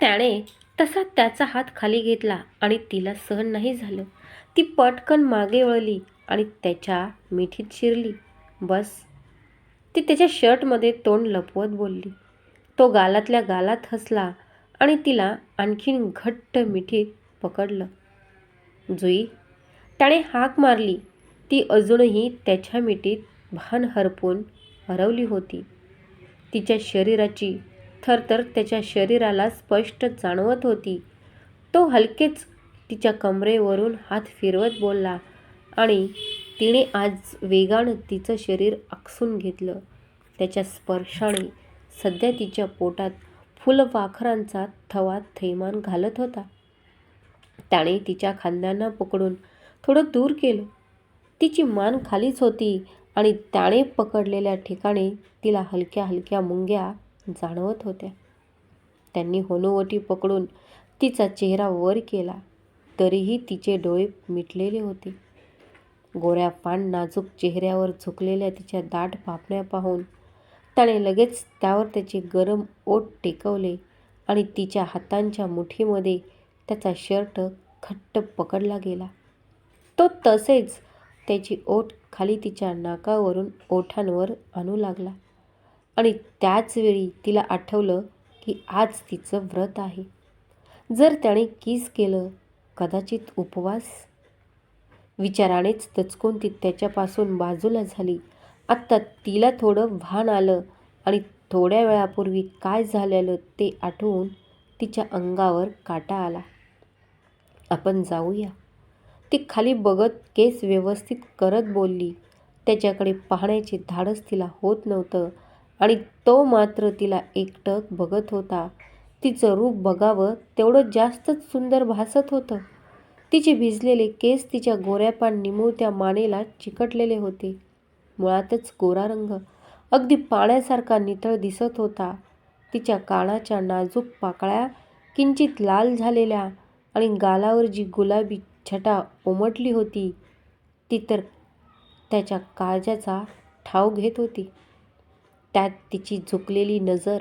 त्याने तसा त्याचा हात खाली घेतला आणि तिला सहन नाही झालं. ती पटकन मागे वळली आणि त्याच्या मिठीत शिरली. बस. ती त्याच्या शर्टमध्ये तोंड लपवत बोलली. तो गालातल्या गालात हसला आणि तिला आणखीन घट्ट मिठीत पकडलं. जुई. त्याने हाक मारली. ती अजूनही त्याच्या मिठीत भान हरपून हरवली होती. तिच्या शरीराची थरथर त्याच्या शरीराला स्पष्ट जाणवत होती. तो हलकेच तिच्या कमरेवरून हात फिरवत बोलला आणि तिने आज वेगानं तिचं शरीर आकसून घेतलं. त्याच्या स्पर्शाने सध्या तिच्या पोटात फुलपाखरांचा थवा थैमान घालत होता. त्याने तिच्या खांद्यांना पकडून थोडं दूर केलं. तिची मान खालीच होती आणि त्याने पकडलेल्या ठिकाणी तिला हलक्या हलक्या मुंग्या जाणवत होत्या. त्यांनी होनोवटी पकडून तिचा चेहरा वर केला. तरीही तिचे डोळे मिटलेले होते. गोऱ्या पान नाजूक चेहऱ्यावर झुकलेल्या तिच्या दाट पापण्या पाहून त्याने लगेच त्यावर त्याचे गरम ओठ टेकवले आणि तिच्या हातांच्या मुठीमध्ये त्याचा शर्ट घट्ट पकडला गेला. तो तसेच त्याची ओठ खाली तिच्या नाकावरून ओठांवर आणू लागला. आणि त्याचवेळी तिला आठवलं की आज तिचं व्रत आहे. जर त्याने किस केलं कदाचित उपवास? विचारानेच दचकून ती त्याच्यापासून बाजूला झाली. आत्ता तिला थोडं भान आलं आणि थोड्या वेळापूर्वी काय झालेलं ते आठवून तिच्या अंगावर काटा आला. आपण जाऊया. ती खाली बघत केस व्यवस्थित करत बोलली. त्याच्याकडे पाहण्याचे धाडस तिला होत नव्हतं. आणि तो मात्र तिला एकटक बघत होता. तिचं रूप बघावं तेवढं जास्तच सुंदर भासत होतं. तिचे भिजलेले केस तिच्या गोऱ्यापान निमुळत्या मानेला चिकटलेले होते. मुळातच गोरा रंग. अगदी पाण्यासारखा नितळ दिसत होता. तिच्या कानाच्या नाजूक पाकळ्या किंचित लाल झालेल्या आणि गालावर जी गुलाबी छटा उमटली होती ती तर त्याच्या काळजाचा ठाव घेत होती. त्यात तिची झुकलेली नजर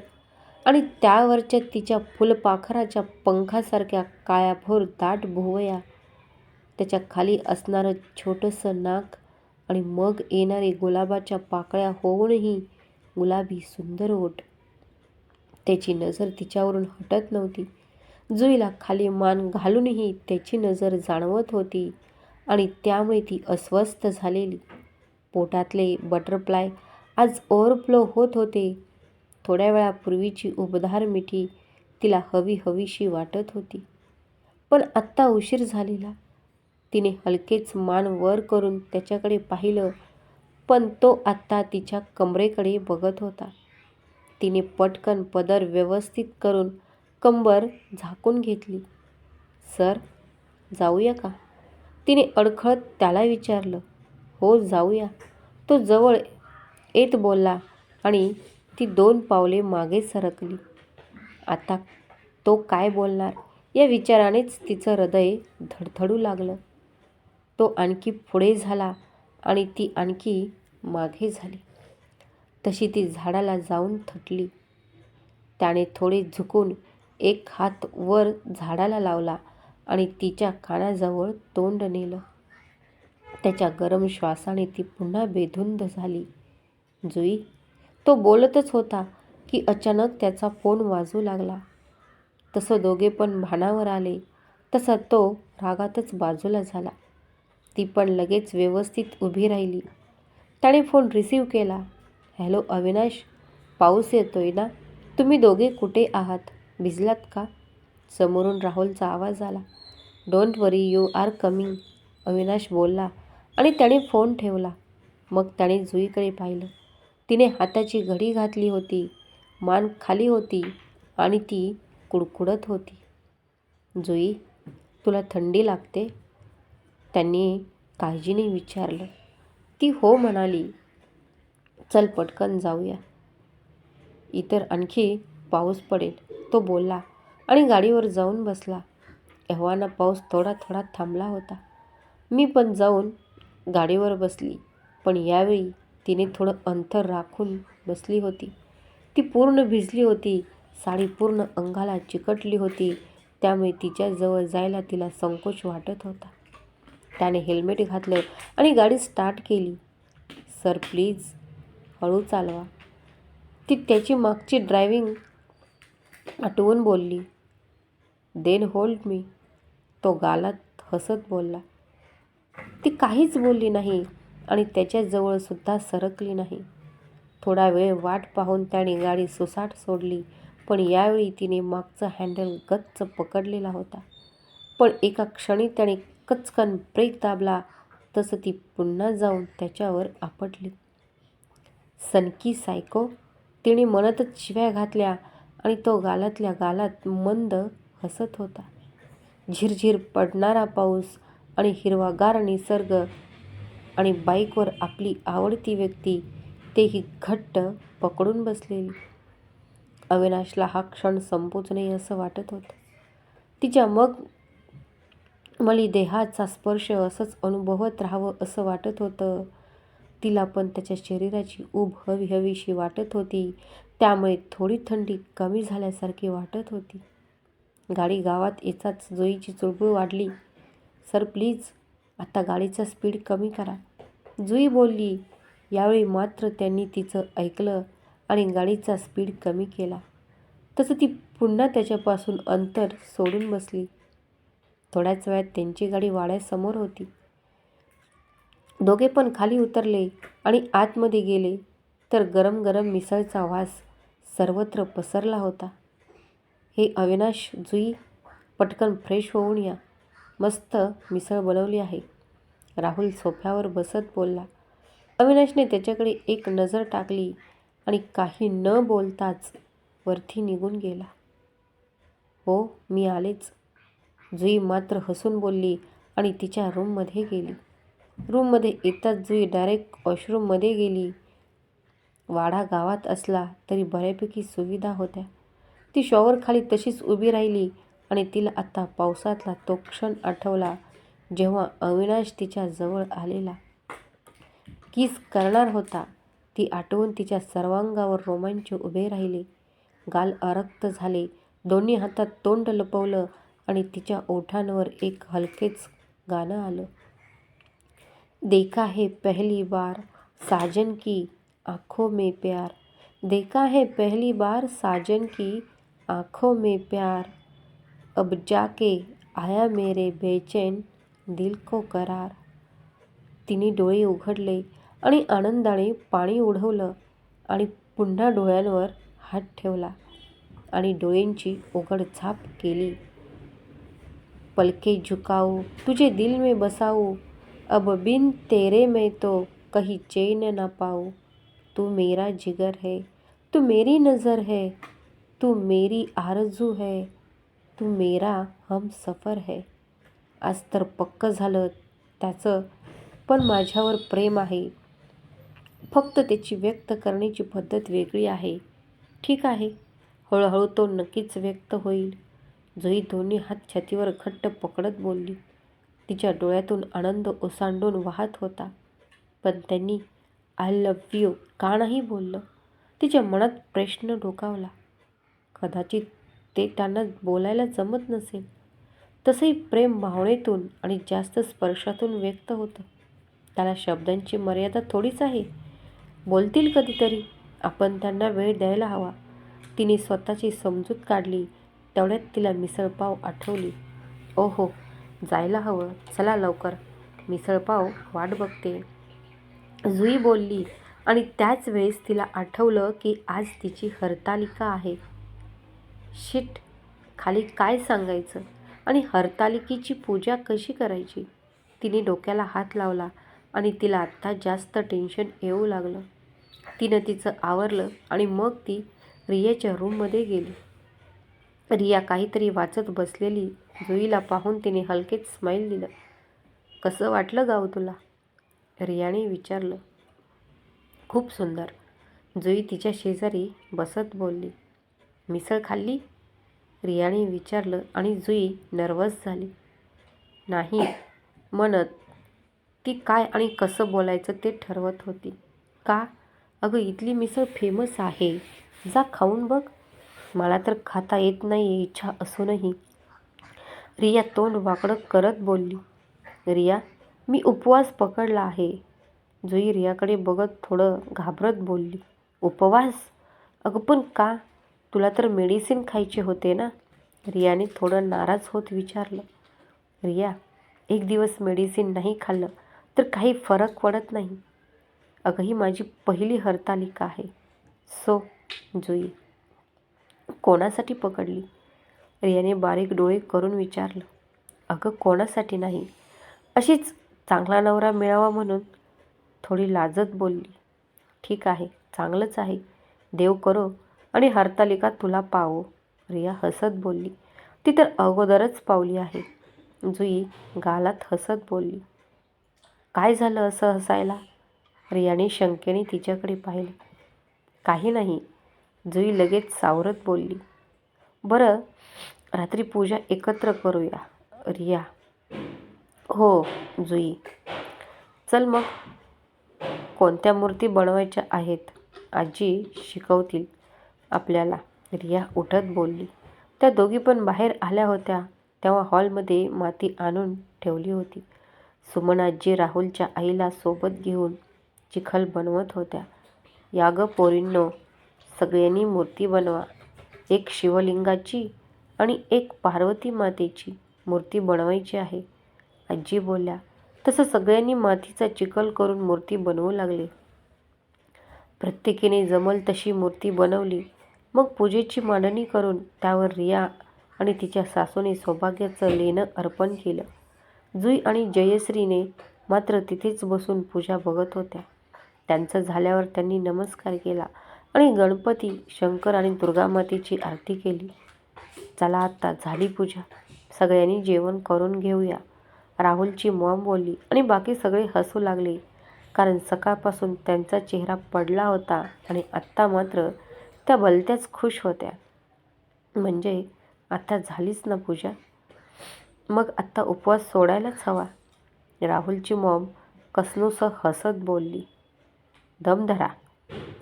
आणि त्यावरच्या तिच्या फुलपाखराच्या पंखासारख्या काळ्याभोर दाट भोवया. त्याच्याखाली असणारं छोटंसं नाक आणि मग येणारे गुलाबाच्या पाकळ्या होऊनही गुलाबी सुंदर ओठ. त्याची नजर तिच्यावरून हटत नव्हती. जुईला खाली मान घालूनही त्याची नजर जाणवत होती आणि त्यामुळे ती अस्वस्थ झालेली. पोटातले बटरफ्लाय आज ओव्हरफ्लो होत होते. थोड्या वेळापूर्वीची उबदार मिठी तिला हवी हवीशी वाटत होती. पण आत्ता उशीर झालेला. तिने हलकेच मान वर करून त्याच्याकडे पाहिलं पण तो आत्ता तिच्या कमरेकडे बघत होता. तिने पटकन पदर व्यवस्थित करून कंबर झाकून घेतली. सर जाऊया का? तिने अडखळत त्याला विचारलं. हो जाऊया. तो जवळ येत बोलला आणि ती दोन पावले मागे सरकली. आता तो काय बोलणार? या विचारानेच तिचं हृदय धडधडू लागलं. तो आणखी पुढे झाला आणि ती आणखी मागे झाली. तशी ती झाडाला जाऊन थटली. त्याने थोडे झुकून एक हात वर झाडाला लावला आणि तिच्या कानाजवळ तोंड नेलं. त्याच्या गरम श्वासाने ती पुन्हा बेधुंद झाली. जुई. तो बोलतच होता की अचानक त्याचा फोन वाजू लागला. तसं दोघे पण भानावर आले. तसा तो रागातच बाजूला झाला. ती पण लगेच व्यवस्थित उभी राहिली. त्याने फोन रिसीव केला. हॅलो अविनाश पाऊस येतोय ना? तुम्ही दोघे कुठे आहात? भिजलात का? समोरून राहुलचा आवाज आला. Don't worry you are coming Avinash बोलला आणि त्याने फोन ठेवला. मग त्याने जुईकडे पाहिलं. तिने हाताची घडी घातली होती मान खाली होती आणि ती कुडकुडत होती. जुई तुला थंडी लागते? त्यांनी काळजीने विचारलं. ती हो म्हणाली. चल पटकन जाऊया. इतर आणखी पाऊस पडेल तो बोलला आणि गाडीवर जाऊन बसला. एव्हाना पाऊस थोडा थोडा थांबला होता. मी पण जाऊन गाडीवर बसली पण यावेळी तिने थोडं अंतर राखून बसली होती. ती पूर्ण भिजली होती. साडी पूर्ण अंगाला चिकटली होती. त्यामुळे तिच्याजवळ जायला तिला संकोच वाटत होता. त्याने हेल्मेट घातलं आणि गाडी स्टार्ट केली. सर प्लीज हळू चालवा. ती त्याची मागची ड्रायव्हिंग आठवून बोलली. Then hold me. तो गालात हसत बोलला. ती काहीच बोलली नाही. आणि त्याच्याजवळसुद्धा सरकली नाही. थोडा वेळ वाट पाहून त्याने गाडी सुसाट सोडली पण यावेळी तिने मागचं हँडल गच्च पकडलेला होता. पण एका क्षणी त्याने कचकन ब्रेक दाबला तसं ती पुन्हा जाऊन त्याच्यावर आपटली. सनकी सायको तिने मनातच शिव्या घातल्या आणि तो गालातल्या गालात मंद हसत होता. झिरझिर पडणारा पाऊस आणि हिरवागार निसर्ग आणि बाईकवर आपली आवडती व्यक्ती तेही घट्ट पकडून बसलेली. अविनाशला हा क्षण संपूच नये असं वाटत होतं. तिच्या मग मली देहाचा स्पर्श असंच अनुभवत राहावं असं वाटत होतं. तिला पण त्याच्या शरीराची ऊब हवी हवीशी वाटत होती. त्यामुळे थोडी थंडी कमी झाल्यासारखी वाटत होती. गाडी गावात येताच जोईची चुळबुळ वाढली. सर प्लीज आता गाडीचा स्पीड कमी करा. जुई बोलली. यावेळी मात्र त्यांनी तिचं ऐकलं आणि गाडीचा स्पीड कमी केला. तसं ती पुन्हा त्याच्यापासून अंतर सोडून बसली. थोड्याच वेळात त्यांची गाडी वाड्यासमोर होती. दोघे पण खाली उतरले आणि आतमध्ये गेले तर गरम गरम मिसळचा वास सर्वत्र पसरला होता. हे अविनाश जुई पटकन फ्रेश होऊन या. मस्त मिसळ बनवली आहे. राहुल सोफ्यावर बसत बोलला. अविनाशने त्याच्याकडे एक नजर टाकली आणि काही न बोलताच वरती निघून गेला. हो मी आलेच. जुई मात्र हसून बोलली आणि तिच्या रूममध्ये गेली. रूममध्ये येताच जुई डायरेक्ट वॉशरूममध्ये गेली. वाडा गावात असला तरी बऱ्यापैकी सुविधा होत्या. ती शॉवरखाली तशीच उभी राहिली आणि तिला आता पावसातला तो क्षण आठवला जेव्हा अविनाश तिच्या जवळ आलेला किस करणार होता ती आठवून तिच्या सर्वांगावर रोमांच उभे राहिले. गाल अरक्त झाले. दोन्ही हातात तोंड लपवलं आणि तिच्या ओठांवर एक हलकेच गाणं आलं. देखा है पहली बार साजन की आंखों में प्यार. देखा है पहली बार साजन की आंखों में प्यार. अब जाके आया मेरे बेचैन. दिल को करार. तिने डोळे उघडले आणि आनंदाने पाणी ओढवलं आणि पुन्हा डोळ्यांवर हात ठेवला आणि डोळ्यांची उघडझाप केली. पलके झुकाऊ तुझे दिल में बसाऊ अब बिन तेरे में तो कहीं चैन ना पाऊ. तू मेरा जिगर है तू मेरी नज़र है तू मेरी आरजू है तू मेरा हम सफर है. आज तर पक्क झालं त्याचं. पण माझ्यावर प्रेम आहे. फक्त त्याची व्यक्त करण्याची पद्धत वेगळी आहे. ठीक आहे. हळूहळू तो नक्कीच व्यक्त होईल. जुई दोन्ही हात छातीवर घट्ट पकडत बोलली. तिच्या डोळ्यातून आनंद ओसांडून वाहत होता. पण त्यांनी आय लव्ह यू का नाही बोललं? तिच्या मनात प्रश्न डोकावला. कदाचित ते त्यांना बोलायला जमत नसेल. तसंही प्रेम भावनेतून आणि जास्त स्पर्शातून व्यक्त होतं. त्याला शब्दांची मर्यादा थोडीच आहे. बोलतील कधीतरी. आपण त्यांना वेळ द्यायला हवा. तिने स्वतःची समजूत काढली. तेवढ्यात तिला मिसळपाव आठवली. ओहो जायला हवं. चला लवकर. मिसळपाव वाट बघते. जुई बोलली. आणि त्याच वेळेस तिला आठवलं की आज तिची हरतालिका आहे. शिट खाली काय सांगायचं? आणि हरतालिकेची पूजा कशी करायची? तिने डोक्याला हात लावला आणि तिला आत्ता जास्त टेन्शन येऊ लागलं. तिनं तिचं आवरलं आणि मग ती रियाच्या रूममध्ये गेली. रिया काहीतरी वाचत बसलेली जुईला पाहून तिने हलकेच स्माईल दिलं. कसं वाटलं गाव तुला? रियाने विचारलं. खूप सुंदर. जुई तिच्या शेजारी बसत बोलली. मिसळ खाल्ली? रियाने विचारलं आणि जुई नर्वस झाली. नाही म्हणत ती काय आणि कसं बोलायचं ते ठरवत होती. का? अगं इथली मिसळ फेमस आहे. जा खाऊन बघ. मला तर खाता येत नाही इच्छा असूनही. रिया तोंड वाकडं करत बोलली. रिया मी उपवास पकडला आहे. जुई रियाकडे बघत थोडं घाबरत बोलली. उपवास? अगं पण का? तुला तर मेडिसिन खायचे होते ना? रियाने थोडं नाराज होत विचारलं. रिया एक दिवस मेडिसिन नाही खाल्लं तर काही फरक पडत नाही. अगं ही माझी पहिली हरतालिका आहे. सो जुई. कोणासाठी पकडली? रियाने बारीक डोळे करून विचारलं. अगं कोणासाठी नाही? अशीच चांगला नवरा मिळावा म्हणून थोडी लाजत बोलली. ठीक आहे चांगलंच आहे. देव करो. आणि हरतालिका तुला पावो रिया हसत बोलली. ती तर अगोदरच पावली आहे. जुई गालात हसत बोलली. काय झालं असं हसायला? रियाने शंकेने तिच्याकडे पाहिले. काही नाही. जुई लगेच सावरत बोलली. बरं रात्री पूजा एकत्र करूया. रिया. हो जुई. चल मग. कोणत्या मूर्ती बनवायच्या आहेत? आजी शिकवतील. आपल्याला. रिया उठत बोलली. त्या दोघी पण बाहेर आल्या होत्या. तेव्हा हॉलमध्ये माती आणून ठेवली होती. सुमन आजी राहुलच्या आईला सोबत घेऊन चिखल बनवत होत्या. या ग पोरींनो सगळ्यांनी मूर्ती बनवा. एक शिवलिंगाची आणि एक पार्वती मातेची मूर्ती बनवायची आहे. आजी बोलल्या. तसं सगळ्यांनी मातीचा चिखल करून मूर्ती बनवू लागले. प्रत्येकीने जमल तशी मूर्ती बनवली. मग पूजेची मांडणी करून त्यावर रिया आणि तिच्या सासूने सौभाग्याचं लेणं अर्पण केलं. जुई आणि जयश्रीने मात्र तिथेच बसून पूजा बघत होत्या. त्यांचं झाल्यावर त्यांनी नमस्कार केला आणि गणपती शंकर आणि दुर्गामातेची आरती केली. चला आत्ता झाली पूजा. सगळ्यांनी जेवण करून घेऊया. राहुलची मॉम बोलली आणि बाकी सगळे हसू लागले. कारण सकाळपासून त्यांचा चेहरा पडला होता आणि आत्ता मात्र त्या भलत्याच खुश होत्या. म्हणजे आत्ता झालीच ना पूजा. मग आत्ता उपवास सोडायलाच हवा. राहुलची मॉम कसनूसं हसत बोलली. दम धरा.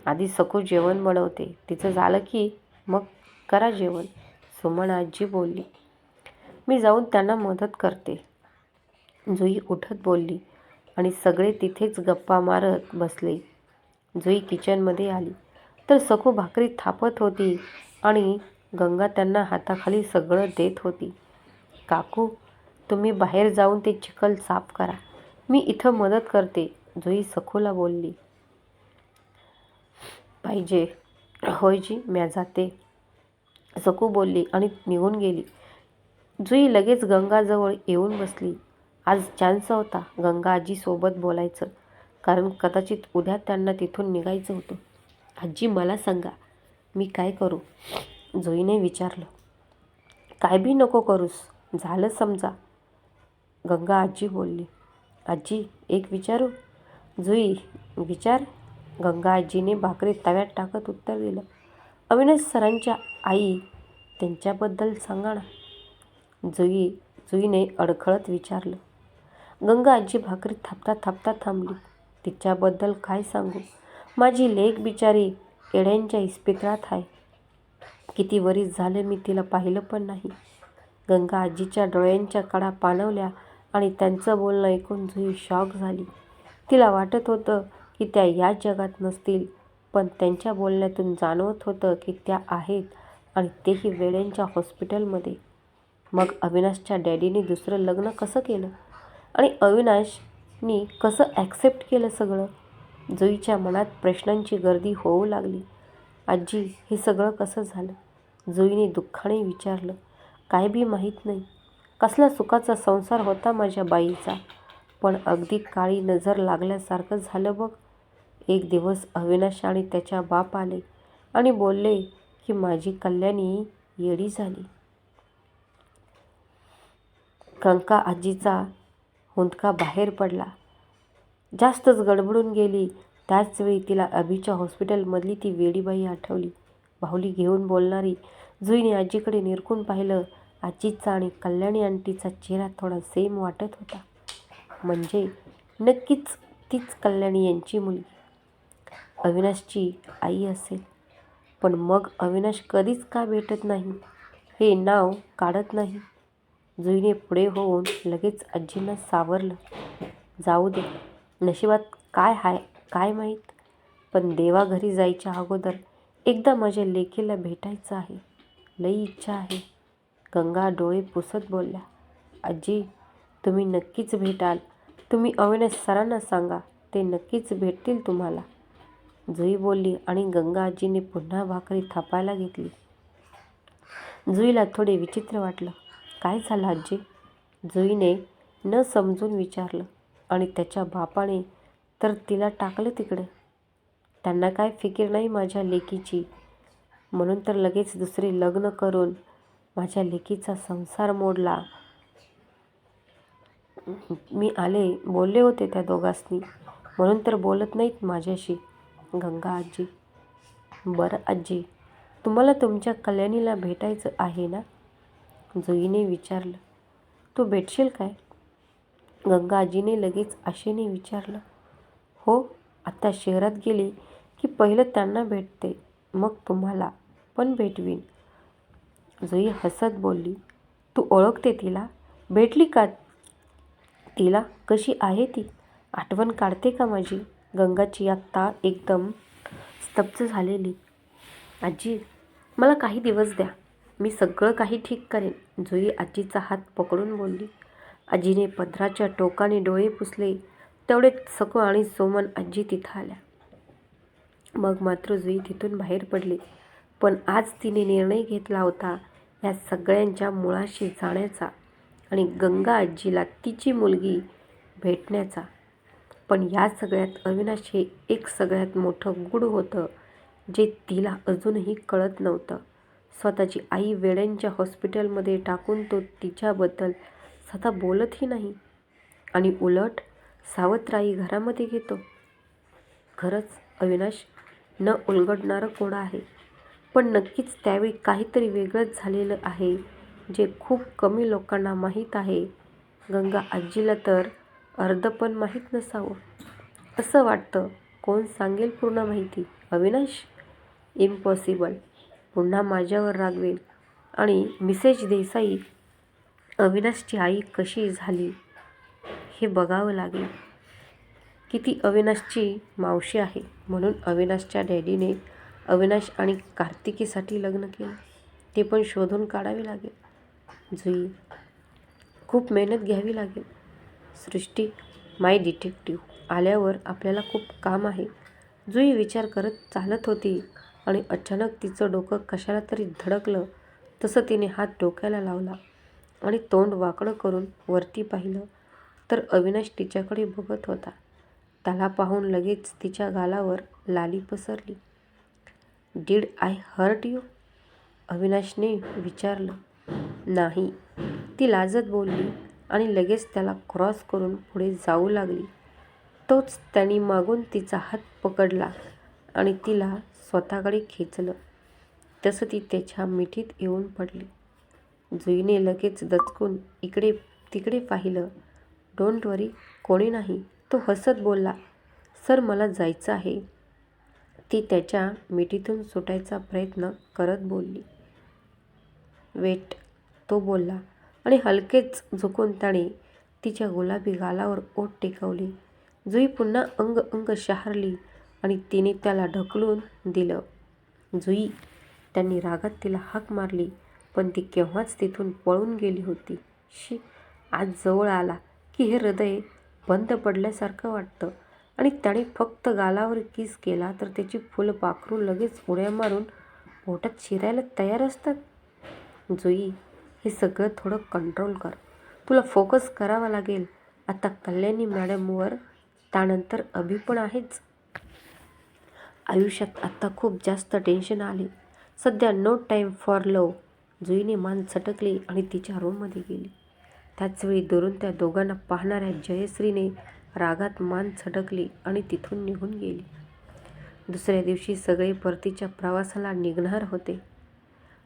आधी सकू जेवण बनवते. तिचं झालं की मग करा जेवण. सुमन आजी बोलली. मी जाऊन त्यांना मदत करते. जुई उठत बोलली आणि सगळे तिथेच गप्पा मारत बसले. जुई किचनमध्ये आली. तर सखू भाकरी थापत होती आणि गंगा त्यांना हाताखाली सगळं देत होती. काकू तुम्ही बाहेर जाऊन ते चिखल साफ करा. मी इथं मदत करते जुई सखूला बोलली. पाहिजे. होय जी म्या जाते. सकू बोलली आणि निघून गेली. जुई लगेच गंगाजवळ येऊन बसली. आज चान्स होता गंगा आजीसोबत बोलायचं कारण कदाचित उद्या त्यांना तिथून निघायचं होतं. आजी मला सांगा मी काय करू? जुईने विचारलं काय बी नको करूस झालं समजा. गंगा आजी बोलली आजी एक विचारू? जुई विचार. गंगा आजीने भाकरी तव्यात टाकत उत्तर दिलं अविनाश सरांच्या आई त्यांच्याबद्दल सांगा ना. जुई जुईने अडखळत विचारलं गंगा आजी भाकरी थापता थापता थांबली तिच्याबद्दल काय सांगू? माझी लेक बिचारी केड्यांच्या इस्पितळात आहे. किती वरीस झाले मी तिला पाहिलं पण नाही. गंगा आजीच्या डोळ्यांच्या कडा पाणवल्या आणि त्यांचं बोलणं ऐकून जुई शॉक झाली. तिला वाटत होतं की त्या या जगात नसतील पण त्यांच्या बोलण्यातून जाणवत होतं की त्या आहेत आणि तेही वेड्यांच्या हॉस्पिटलमध्ये. मग अविनाशच्या डॅडीने दुसरं लग्न कसं केलं? आणि अविनाशनी कसं ॲक्सेप्ट केलं सगळं? जुईच्या मनात प्रश्नांची गर्दी होऊ लागली. आजी हे सगळं कसं झालं? जुईने दुःखाने विचारलं काय बी माहीत नाही. कसला सुखाचा संसार होता माझ्या बाईचा? पण अगदी काळी नजर लागल्यासारखं झालं बघ. एक दिवस अविनाश आणि त्याच्या बाप आले आणि बोलले की माझी कल्याणी येडी झाली. कंका आजीचा हुंदका बाहेर पडला. जास्तच गडबडून गेली. त्याचवेळी तिला अभिच्या हॉस्पिटलमधली ती वेडीबाई आठवली. बाहुली घेऊन बोलणारी. जुईने आजीकडे निरखून पाहिलं. आजीचा आणि कल्याणी आंटीचा चेहरा थोडा सेम वाटत होता. म्हणजे नक्कीच तीच कल्याणी यांची मुलगी. अविनाशची आई असेल. पण मग अविनाश कधीच का भेटत नाही? हे नाव काढत नाही. जुईने पुढे होऊन लगेच आजींना सावरलं. जाऊ दे. नशिबात काय हाय काय माहीत? पण देवाघरी जायच्या अगोदर एकदा माझ्या लेकीला भेटायचं आहे. लई इच्छा आहे. गंगा डोळे पुसत बोलल्या आजी तुम्ही नक्कीच भेटाल. तुम्ही अविनाश सरांना सांगा ते नक्कीच भेटतील तुम्हाला. जुई बोलली आणि गंगा आजीने पुन्हा भाकरी थापायला घेतली. जुईला थोडे विचित्र वाटलं. काय झालं आजी? जुईने न समजून विचारलं. आणि त्याच्या बापाने तर तिला टाकलं तिकडे. त्यांना काय फिकीर नाही माझ्या लेकीची. म्हणून तर लगेच दुसरे लग्न करून माझ्या लेकीचा संसार मोडला. मी आले बोलले होते त्या दोघांनी म्हणून तर बोलत नाहीत माझ्याशी. गंगा आजी. बरं आजी तुम्हाला तुमच्या कल्याणीला भेटायचं आहे ना? जुईने विचारलं. तू भेटशील काय? गंगा आजीने लगेच आशेने विचारलं हो आता शहरात गेली की पहिलं त्यांना भेटते मग तुम्हाला पण भेटवीन. जुई हसत बोलली तू ओळखते तिला? भेटली का तिला? कशी आहे ती? आठवण काढते का माझी? गंगाची आत्ता एकदम स्तब्ध झालेली. आजी मला काही दिवस द्या मी सगळं काही ठीक करेन जुई आजीचा हात पकडून बोलली. आजीने पदराच्या टोकाने डोळे पुसले. तेवढे सको आणि सोमन आजी तिथं आल्या. मग मात्र जुई तिथून बाहेर पडली. पण आज तिने निर्णय घेतला होता या सगळ्यांच्या मुळाशी जाण्याचा आणि गंगा आजीला तिची मुलगी भेटण्याचा. पण या सगळ्यात अविनाश हे एक सगळ्यात मोठं गुढ होतं जे तिला अजूनही कळत नव्हतं. स्वतःची आई वेड्यांच्या हॉस्पिटलमध्ये टाकून तो तिच्याबद्दल स्वतः बोलतही नाही. आणि उलट सावत्राई घरामध्ये घेतो खरंच अविनाश न उलगडणारं कोण आहे? पण नक्कीच त्यावेळी काहीतरी वेगळंच झालेलं आहे जे खूप कमी लोकांना माहीत आहे. गंगा आजीला तर अर्ध पण माहीत नसावं. असं वाटतं कोण सांगेल पूर्ण माहिती? अविनाश? इम्पॉसिबल पुन्हा माझ्यावर रागवेल. आणि मिसेज देसाई अविनाशची आई कशी झाली हे बघावं लागेल. ती अविनाशची मावशी आहे म्हणून अविनाशच्या डॅडीने अविनाश आणि कार्तिकीसाठी लग्न केलं. ते पण शोधून काढावे लागेल. जुई खूप मेहनत घ्यावी लागेल. सृष्टी माय डिटेक्टिव्ह आल्यावर आपल्याला खूप काम आहे. जुई विचार करत चालत होती आणि अचानक तिचं डोकं कशाला तरी धडकलं तसं तिने हात डोक्याला लावला. आणि तोंड वाकडं करून वरती पाहिलं तर अविनाश तिच्याकडे बघत होता. त्याला पाहून लगेच तिच्या गालावर लाली पसरली. डीड आय हर्ट यू अविनाशने विचारलं. नाही. ती लाजत बोलली आणि लगेच त्याला क्रॉस करून पुढे जाऊ लागली. तोच त्यांनी मागून तिचा हात पकडला आणि तिला स्वतःकडे खेचलं. तसं ती त्याच्या मिठीत येऊन पडली. जुईने लगेच दचकून इकडे तिकडे पाहिलं. डोंट वरी कोणी नाही. तो हसत बोलला सर मला जायचं आहे. ती त्याच्या मिठीतून सुटायचा प्रयत्न करत बोलली. वेट तो बोलला आणि हलकेच झुकून त्याने तिच्या गुलाबी गालावर ओट टेकवली. जुई पुन्हा अंग अंग शहारली आणि तिने त्याला ढकलून दिलं. जुई त्यांनी रागात तिला हाक मारली. पण ती केव्हाच तिथून पळून गेली होती. शी आज जवळ आला की हे हृदय बंद पडल्यासारखं वाटतं. आणि त्याने फक्त गालावर किस केला तर त्याची फुलं पाखरू लगेच उड्या मारून पोटात शिरायला तयार असतात? जुई हे सगळं थोडं कंट्रोल कर. तुला फोकस करावा लागेल. आता कल्याणी मॅडमवर त्यानंतर अभि पण आहेच. आयुष्यात आत्ता खूप जास्त टेन्शन आले. सध्या नो टाईम फॉर लव जुईने मान चटकली आणि तिच्या रूममध्ये गेली. त्याचवेळी दुरून त्या दोघांना पाहणाऱ्या जयश्रीने रागात मान झटकली आणि तिथून निघून गेली. दुसऱ्या दिवशी सगळे परतीच्या प्रवासाला निघणार होते.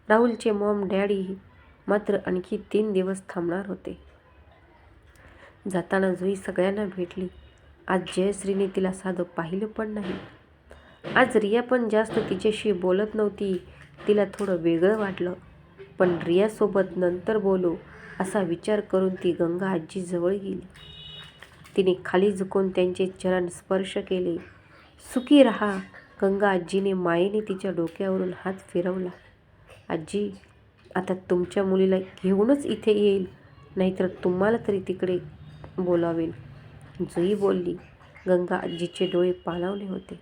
राहुलचे मॉम डॅडी मात्र आणखी तीन दिवस थांबणार होते. जाताना जुई सगळ्यांना भेटली. आज जयश्रीने तिला साधं पाहिलं पण नाही. आज रिया पण जास्त तिच्याशी बोलत नव्हती. तिला थोडं वेगळं वाटलं. पण रियासोबत नंतर बोलू असा विचार करून ती गंगा आजी जवळ गेली. तिने खाली झुकून त्यांचे चरण स्पर्श केले. सुखी रहा गंगा आजीने मायेने तिच्या डोक्यावरून हात फिरवला. आजी आता तुमच्या मुलीला घेऊनच इथे येईल नाहीतर तुम्हाला तरी तिकडे बोलावेल जुई बोलली. गंगा आजीचे डोळे पालावले होते.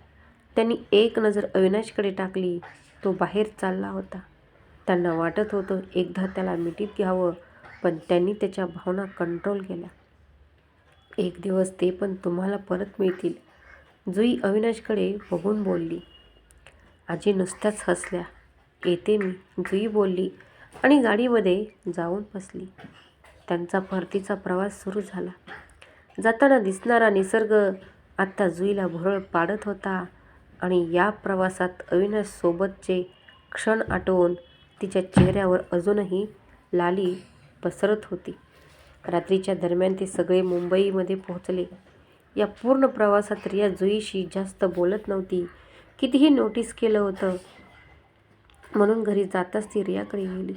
त्यांनी एक नजर अविनाशकडे टाकली. तो बाहेर चालला होता. त्यांना वाटत होतं एकदा त्याला मिठीत घ्यावं पण त्यांनी त्याच्या भावना कंट्रोल केल्या. एक दिवस ते पण तुम्हाला परत मिळतील. जुई अविनाशकडे बघून बोलली आजी नुसत्याच हसल्या. येते मी. जुई बोलली आणि गाडीमध्ये जाऊन बसली. त्यांचा परतीचा प्रवास सुरू झाला. जाताना दिसणारा निसर्ग आत्ता जुईला भुरळ पाडत होता आणि या प्रवासात अविनाशसोबतचे क्षण आठवून तिच्या चेहऱ्यावर अजूनही लाली पसरत होती. रात्रीच्या दरम्यान ते सगळे मुंबईमध्ये पोहोचले. या पूर्ण प्रवासात रिया जुईशी जास्त बोलत नव्हती. कितीही नोटीस केलं होतं. म्हणून घरी जाताच ती रियाकडे गेली.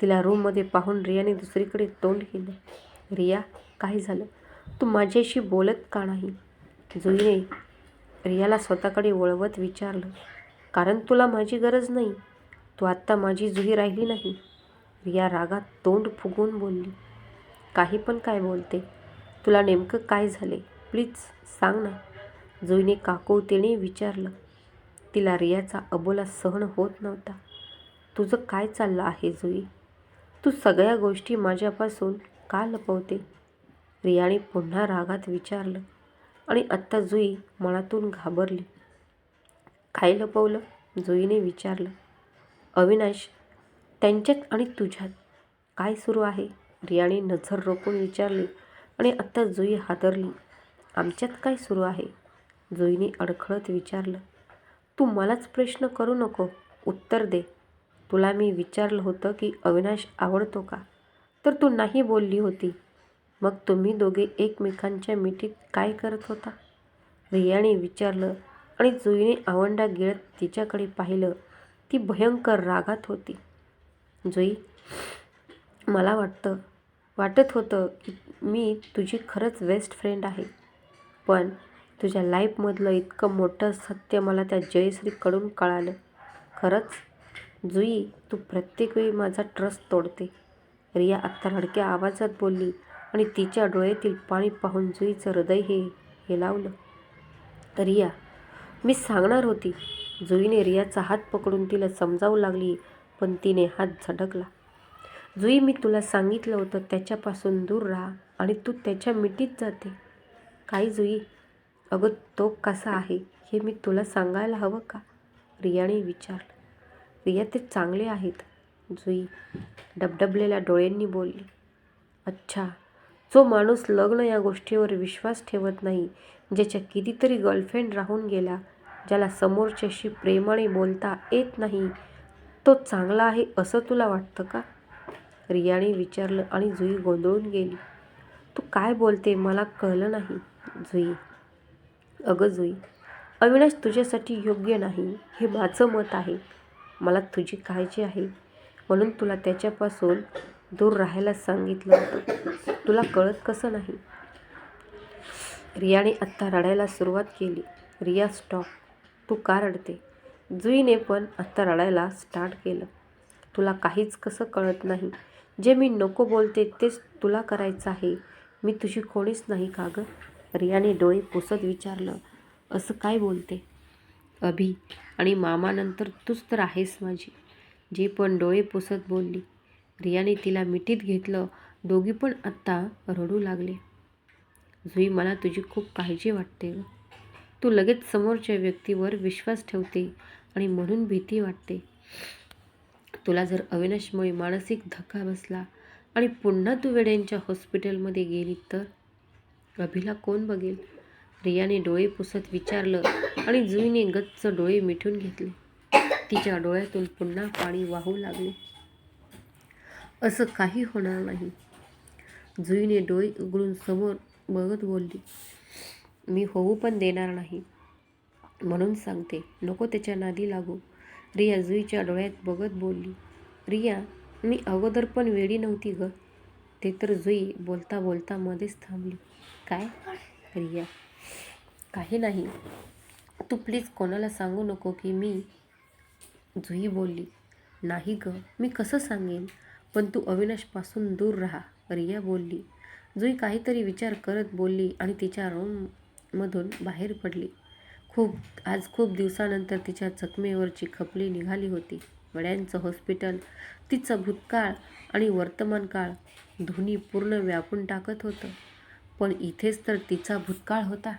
तिला रूममध्ये पाहून रियाने दुसरीकडे तोंड केलं. रिया काय झालं? तू माझ्याशी बोलत का नाही? जुईने रियाला स्वतःकडे वळवत विचारलं. कारण तुला माझी गरज नाही. तू आत्ता माझी जुई राहिली नाही. रिया रागात तोंड फुगवून बोलली. काही पण काय बोलते? तुला नेमकं काय झाले? प्लीज सांग ना. जुईने काकुळतेने विचारलं. तिला रियाचा अबोला सहन होत नव्हता. तुझं काय चाललं आहे जुई? तू सगळ्या गोष्टी माझ्यापासून का लपवते? रियाने पुन्हा रागात विचारलं. आणि आत्ता जुई मनातून घाबरली. काय लपवलं? जुईने विचारलं. अविनाश त्यांच्यात आणि तुझ्यात काय सुरू आहे? रियाने नजर रोखून विचारली आणि आत्ता जुई हादरली. आमच्यात काय सुरू आहे? जुईने अडखळत विचारलं. तू मलाच प्रश्न करू नको उत्तर दे. तुला मी विचारलं होतं की अविनाश आवडतो का? तर तू नाही बोलली होती. मग तुम्ही दोघे एकमेकांच्या मिठीत काय करत होता? रियाने विचारलं आणि जुईने आवंडा गिळत तिच्याकडे पाहिलं. ती भयंकर रागात होती. जुई मला वाटतं वाटत होतं की मी तुझी खरंच बेस्ट फ्रेंड आहे. पण तुझ्या लाईफमधलं इतकं मोठं सत्य मला त्या जयश्रीकडून कळालं. खरंच जुई तू प्रत्येक वेळी माझा ट्रस्ट तोडते. रिया आत्ता रडक्या आवाजात बोलली आणि तिच्या डोळ्यातील पाणी पाहून जुईचं हृदय हे हेलावलं रिया मी सांगणार होती. जुईने रियाचा हात पकडून तिला समजावू लागली पण तिने हात झटकला. जुई मी तुला सांगितलं होतं त्याच्यापासून दूर राहा आणि तू त्याच्या मिठीत जाते. काय जुई? अगं तो कसा आहे हे मी तुला सांगायला हवं का? रियाने विचारलं. रिया ते चांगले आहेत. जुई डबडबलेल्या डोळ्यांनी बोलली. अच्छा जो माणूस लग्न या गोष्टीवर विश्वास ठेवत नाही ज्याच्या कितीतरी गर्लफ्रेंड राहून गेल्या ज्याला समोरच्याशी प्रेमाने बोलता येत नाही तो चांगला आहे असं तुला वाटतं का? रियाने विचारलं आणि जुई गोंधळून गेली. तू काय बोलते मला कळलं नाही जुई. अगं जुई अविनाश तुझ्यासाठी योग्य नाही हे माझं मत आहे. मला तुझी काळजी आहे. म्हणून तुला त्याच्यापासून दूर राहायला सांगितलं होतं. तुला कळत कसं नाही? रियाने आत्ता रडायला सुरुवात केली. रिया स्टॉप. तू का रडते? जुईने पण आत्ता रडायला स्टार्ट केलं. तुला काहीच कसं कळत नाही. जे मी नको बोलते तेच तुला करायचं आहे. मी तुझी कोणीच नाही का गं? रियाने डोळे पुसत विचारलं. असं काय बोलते? अभि. आणि मामानंतर तूच तर आहेस माझी. जी पण डोळे पुसत बोलली. रियाने तिला मिठीत घेतलं. दोघी पण आत्ता रडू लागले. जुई मला तुझी खूप काळजी वाटते तू लगेच समोरच्या व्यक्तीवर विश्वास ठेवते आणि म्हणून भीती वाटते. तुला जर अविनाशमुळे मानसिक धक्का बसला आणि पुन्हा तू वेड्यांच्या हॉस्पिटलमध्ये गेली तर? अभिला कोण बघेल? रियाने डोळे पुसत विचारलं आणि जुईने गच्च डोळे मिठून घेतले. तिच्या डोळ्यातून पुन्हा पाणी वाहू लागले. असं काही होणार नाही. जुईने डोळे उघडून समोर बघत बोलली. मी होऊ पण देणार नाही. म्हणून सांगते नको त्याच्या नादी लागू. रिया जुईच्या डोळ्यात बघत बोलली. रिया मी अगोदर पण वेडी नव्हती ग. ते तर जुई बोलता बोलता मध्येच थांबली. काय? रिया काही नाही. तू प्लीज कोणाला सांगू नको की मी जुई बोलली. नाही ग मी कसं सांगेन? पण तू अविनाशपासून दूर राहा रिया बोलली. जुई काहीतरी विचार करत बोलली आणि तिच्या रूममधून बाहेर पडली. खूप आज खूप दिवसानंतर तिच्या जखमेवरची खपली निघाली होती. वड्यांचं हॉस्पिटल तिचं भूतकाळ आणि वर्तमान काळ दोन्ही पूर्ण व्यापून टाकत होतं. पण इथेच तर तिचा भूतकाळ होता.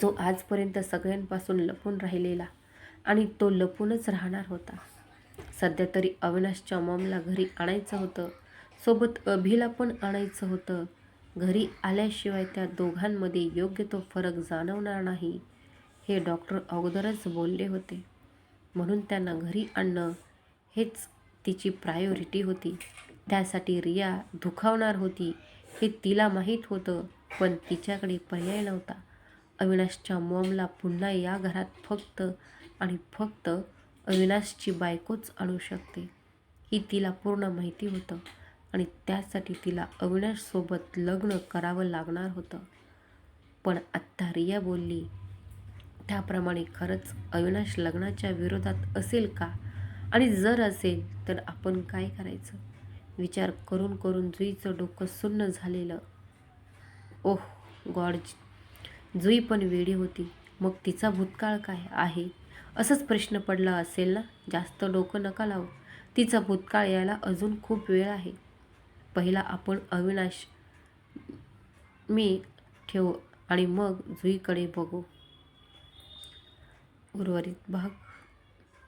जो आजपर्यंत सगळ्यांपासून लपून राहिलेला आणि तो लपूनच राहणार होता. सध्या तरी अविनाशच्या मॉमला घरी आणायचं होतं. सोबत अभिला पण आणायचं होतं. घरी आल्याशिवाय त्या दोघांमध्ये योग्य तो फरक जाणवणार नाही हे डॉक्टर अगोदरच बोलले होते. म्हणून त्यांना घरी आणणं हेच तिची प्रायोरिटी होती. त्यासाठी रिया दुखावणार होती हे तिला माहीत होतं पण तिच्याकडे पर्याय नव्हता. अविनाशच्या मॉमला पुन्हा या घरात फक्त आणि फक्त अविनाशची बायकोच आणू शकते ही तिला पूर्ण माहिती होतं. आणि त्यासाठी तिला अविनाशसोबत लग्न करावं लागणार होतं. पण आत्ता रिया बोलली त्याप्रमाणे खरंच अविनाश लग्नाच्या विरोधात असेल का? आणि जर असेल तर आपण काय करायचं विचार करून करून जुईचं डोकं सुन्न झालेलं. ओह गॉड जुई पण वेडी होती. मग तिचा भूतकाळ काय आहे? असंच प्रश्न पडला असेल ना? जास्त डोकं नका लावू. तिचा भूतकाळ यायला अजून खूप वेळ आहे. पहिला आपण अविनाश मी ठेवू आणि मग जुईकडे बघू. उर्वरित भाग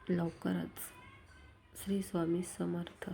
लवकरच. श्री स्वामी समर्थ.